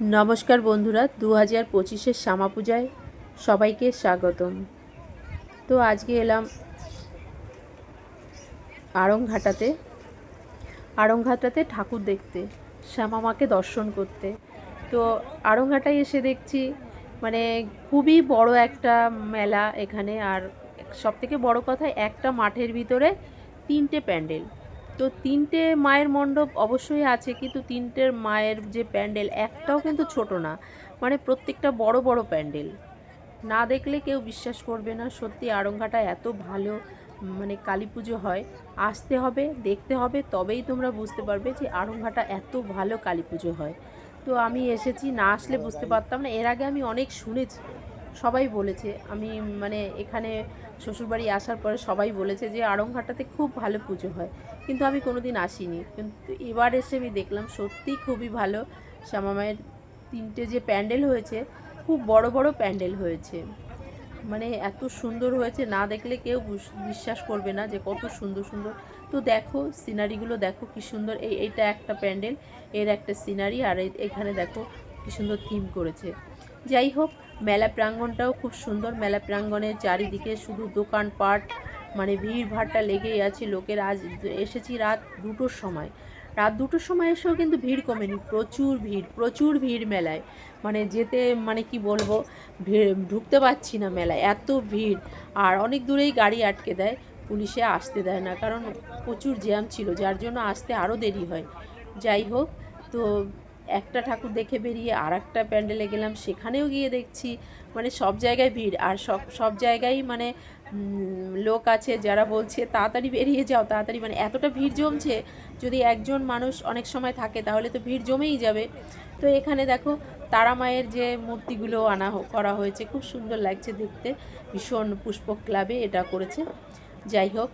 নমস্কার বন্ধুরা দু হাজার পঁচিশের শ্যামা পূজায় সবাইকে স্বাগতম। তো আজকে এলাম আড়ংঘাটাতে। আড়ংঘাটাতে ঠাকুর দেখতে, শ্যামা মাকে দর্শন করতে। তো আড়ংঘাটায় এসে দেখছি মানে খুবই বড় একটা মেলা এখানে, আর সবথেকে বড় কথা, একটা মাঠের ভিতরে তিনটে প্যান্ডেল। তো তিনটে মায়ের মণ্ডপ অবশ্যই আছে, কিন্তু তিনটের মায়ের যে প্যান্ডেল, একটাও কিন্তু ছোট না। মানে প্রত্যেকটা বড় বড় প্যান্ডেল। না দেখলে কেউ বিশ্বাস করবে না। সত্যি আড়ংঘাটা এত ভালো মানে কালী পুজো হয়। আসতে হবে, দেখতে হবে, তবেই তোমরা বুঝতে পারবে যে আড়ংঘাটা এত ভালো কালী পুজো হয়। তো আমি এসেছি, না আসলে বুঝতে পারতাম না। এর আগে আমি অনেক শুনেছি সবাই বলেছে। আমি মানে এখানে শ্বশুরবাড়ি আসার পরে সবাই বলেছে যে আড়ংঘাটাতে খুব ভালো পুজো হয়। কিন্তু আমি কোনো দিন আসিনি। কিন্তু এবার এসে আমি দেখলাম সত্যিই খুবই ভালো। শ্যামা মায়ের তিনটে যে প্যান্ডেল হয়েছে, খুব বড় বড় প্যান্ডেল হয়েছে। মানে এত সুন্দর হয়েছে, না দেখলে কেউ বিশ্বাস করবে না যে কত সুন্দর সুন্দর। তো দেখো, সিনারিগুলো দেখো কি সুন্দর। এই, এইটা একটা প্যান্ডেল, এর একটা সিনারি আর এখানে দেখো কি সুন্দর থিম করেছে। যাই হোক, মেলা প্রাঙ্গণটাও খুব সুন্দর। মেলা প্রাঙ্গণের চারিদিকে শুধু দোকানপাট মানে ভিড় ভাড়টা লেগেই আছে। লোকের আজ এসেছি রাত দুটোর সময়। রাত দুটোর সময় এসেও কিন্তু ভিড় কমেনি, প্রচুর ভিড় প্রচুর ভিড় মেলায়। মানে যেতে মানে কি বলব ভিড় ঢুকতে পারছি না মেলায়, এত ভিড়। আর অনেক দূরেই গাড়ি আটকে দেয়, পুলিশে আসতে দেয় না, কারণ প্রচুর জ্যাম ছিল, যার জন্য আসতে আরও দেরি হয়। যাই হোক, তো একটা ঠাকুর দেখে বেরিয়ে আর একটা প্যান্ডেলে গেলাম, সেখানেও গিয়ে দেখছি মানে সব জায়গায় ভিড়। আর সব সব জায়গায় মানে লোক আছে যারা বলছে, তাড়াতাড়ি বেরিয়ে যাও, তাড়াতাড়ি। মানে এতটা ভিড় জমছে, যদি একজন মানুষ অনেক সময় থাকে, তাহলে তো ভিড় জমেই যাবে। তো এখানে দেখো, তারা মায়ের যে মূর্তিগুলো আনা করা হয়েছে, খুব সুন্দর লাগছে দেখতে। ভীষণ পুষ্পক ক্লাবে এটা করেছে। যাই হোক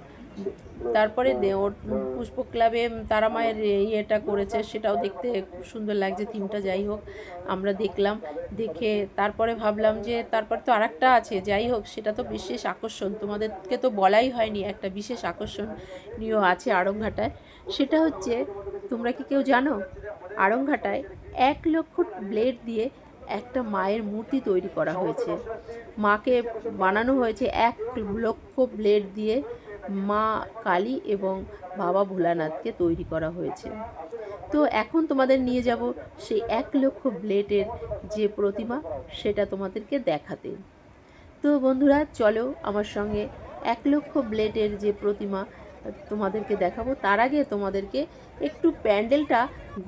তারপরে ওর পুষ্পক ক্লাবে তারা মায়ের ইয়েটা করেছে, সেটাও দেখতে খুব সুন্দর লাগছে থিমটা যাই হোক, আমরা দেখলাম, দেখে তারপরে ভাবলাম যে তারপর তো আরেকটা আছে, যাই হোক, সেটা তো বিশেষ আকর্ষণ, তোমাদেরকে তো বলাই হয়নি, একটা বিশেষ আকর্ষণীয় আছে আড়ংঘাটায়, সেটা হচ্ছে, তোমরা কি কেউ জানো, আড়ংঘাটায় এক লক্ষ ব্লেড দিয়ে একটা মায়ের মূর্তি তৈরি করা হয়েছে, মাকে বানানো হয়েছে এক লক্ষ ব্লেড দিয়ে মা কালী এবং বাবা ভোলানাথকে তৈরি করা হয়েছে। তো এখন তোমাদের নিয়ে যাব সেই এক লক্ষ ব্লেডের যে প্রতিমা, সেটা তোমাদেরকে দেখাতে। তো বন্ধুরা, চলো আমার সঙ্গে এক লক্ষ ব্লেডের যে প্রতিমা তোমাদেরকে দেখাবো। তার আগে তোমাদেরকে একটু প্যান্ডেলটা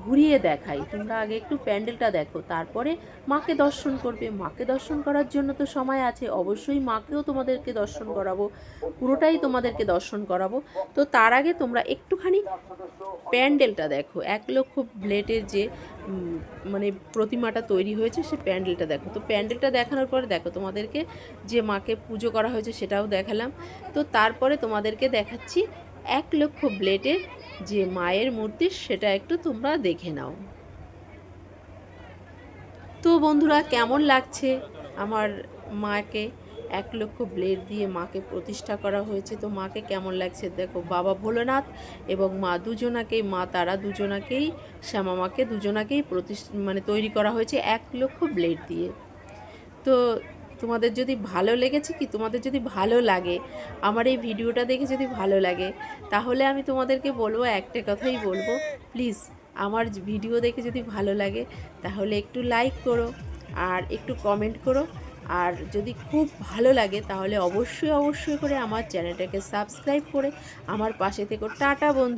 ঘুরিয়ে দেখাই। তোমরা আগে একটু প্যান্ডেলটা দেখো। তারপরে মাকে দর্শন করবে। মাকে দর্শন করার জন্য তো সময় আছে। অবশ্যই মাকেও তোমাদেরকে দর্শন করাবো। পুরোটাই তোমাদেরকে দর্শন করাবো। তো তার আগে তোমরা একটুখানি প্যান্ডেলটা দেখো, এক লক্ষ ব্লেডের যে মানে প্রতিমাটা তৈরি হয়েছে সে প্যান্ডেলটা দেখো। তো প্যান্ডেলটা দেখানোর পরে দেখো, তোমাদেরকে যে মাকে পুজো করা হয়েছে সেটাও দেখালাম। তো তারপরে তোমাদেরকে দেখাচ্ছি এক লক্ষ ব্লেডের যে মায়ের মূর্তি, সেটা একটু তোমরা দেখে নাও। তো বন্ধুরা, কেমন লাগছে আমার মাকে? এক লক্ষ ব্লেড দিয়ে মাকে প্রতিষ্ঠা করা হয়েছে। তো মাকে কেমন লাগছে দেখো, বাবা ভোলেনাথ এবং মা দুজনাকেই, মা তারা দুজনাকেই শ্যামা মাকে দুজনাকেই প্রতিষ মানে তৈরি করা হয়েছে এক লক্ষ ব্লেড দিয়ে। তো তোমাদের যদি ভালো লেগেছে কি? তোমাদের যদি ভালো লাগে, আমার এই ভিডিওটা দেখে যদি ভালো লাগে, তাহলে আমি তোমাদেরকে বলব, একটা কথাই বলব, প্লিজ আমার ভিডিও দেখে যদি ভালো লাগে, তাহলে একটু লাইক করো আর একটু কমেন্ট করো। আর যদি খুব ভালো লাগে, তাহলে অবশ্যই অবশ্যই করে আমার চ্যানেলটাকে সাবস্ক্রাইব করে আমার পাশে থেকে। টাটা বন্ধু।